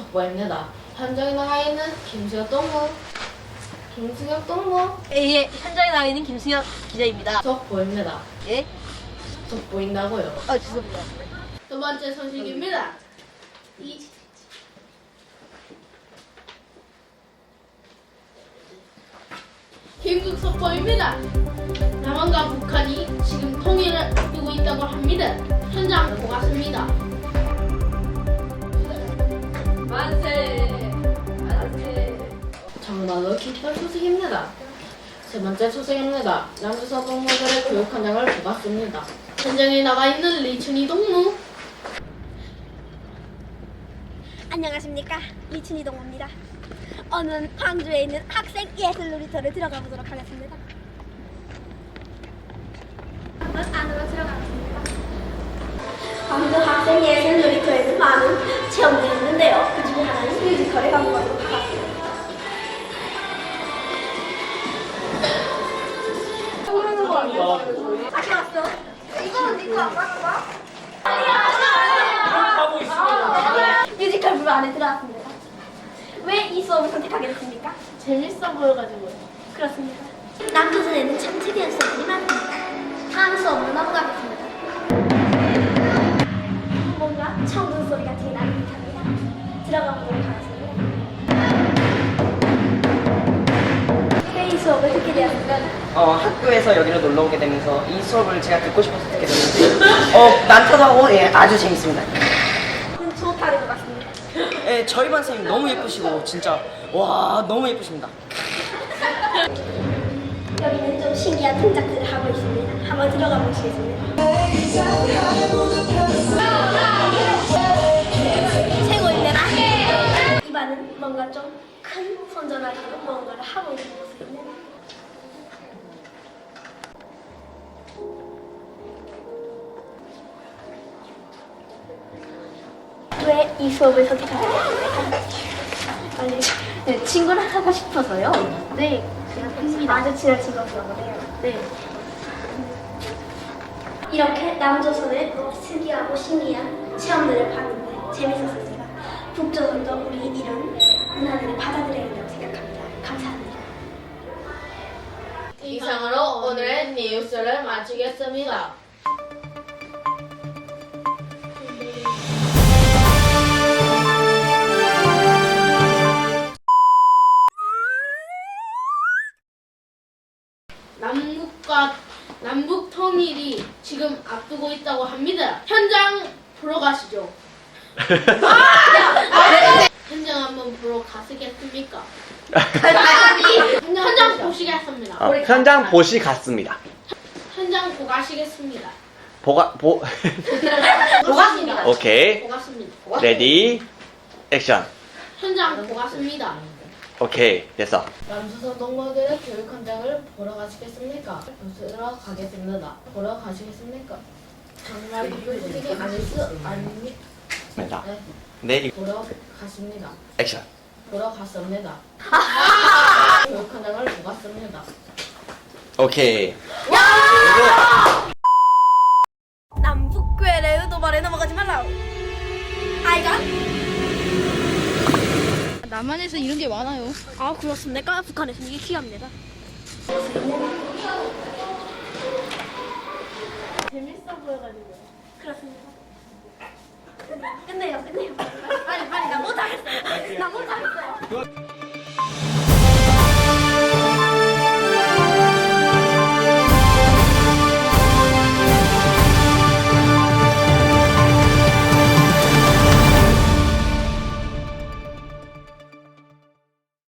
속보입니다. 현장에 나가 있는 김수혁 동무. 김수혁 동무. 예, 현장에 나와 있는 김승혁 기자입니다. 속보입니다. 예? 속보인다고요. 아, 죄송합니다. 두 번째 소식입니다. 이 긴급 속보입니다. 남한과 북한이 지금 통일을 앞두고 있다고 합니다. 현장 고맙습니다. 정말로 기쁜 소식입니다. 세 번째 소식입니다. 남주서 동무들의 교육 현장을 보았습니다. 현장에 나가 있는 리춘이 동무. 안녕하십니까 리춘이 동호입니다. 오늘 광주에 있는 학생 예술 놀이터를 들어가 보도록 하겠습니다. 한번 안으로 들어가겠습니다. 광주 학생 예술 놀이터에는 많은 체험들이 있는데요. 그 중에 하나는 뮤지컬에 가보도 부로 안에 들어왔습니다. 왜 이 수업을 선택하게 됐습니까? 재밌어 보여가지고요. 그렇습니다. 남조선에는 참 특이한 수업들이 많습니다. 다음 수업으로 넘어가겠습니다. 뭔가 청군 소리 같은 게 나는 듯합니다. 들어가 보도록 하겠습니다. 왜 이 수업을 듣게 되었을까? 어, 학교에서 여기로 놀러 오게 되면서 이 수업을 제가 듣고 싶어서 듣게 됐는데 어, 많기도 하고 예, 아주 재밌습니다. 음, 좋다는 것 같습니다. 예, 저희 반 선생님 너무 예쁘시고 진짜 와 너무 예쁘십니다. 여기는 좀 신기한 동작들을 하고 있습니다. 한번 들어가 보시겠습니다. 최고입니다. 이반은 뭔가 좀 큰 선전하고 뭔가를 하고 모습 왜 이 수업을 되었습니까? 아니, 네, 친구를 하고 싶어서요. 네, 그렇습니다. 아주 친한 친구였거든요. 네. 이렇게 남조선의 특이하고 신기한 체험들을 봤는데. 제가 북조선도 우리 이런 문화들을 받아들여야 된다고 생각합니다. 감사합니다. 이상으로 오늘의 뉴스를 마치겠습니다. 남북과 남북 통일이 지금 앞두고 있다고 합니다. 현장 보러 가시죠. 현장 한번 보러 가시겠습니까? 현장 보시겠습니다. 어, 현장 보시 갔습니다. 현장 보가시겠습니다. 보가 보 보갔습니다. 오케이 보갔습니다. 레디 액션 현장 보갔습니다. 오케이 됐어. 남수선 동무들의 교육 현장을 보러 가시겠습니까? 보러 가겠습니다. 보러 가시겠습니까? 정말 기쁜 소식이 아닐 수 아닙니까? 맞다. 네, 네 보러 가십니다. 액션. 보러 갔습니다. 교육 현장을 보갔습니다. 오케이. 남한에서 이런 게 많아요. 아 그렇습니까? 북한에서는 이게 귀합니다. 재밌어 보여가지고. 그렇습니다. 끝내요, 끝내요.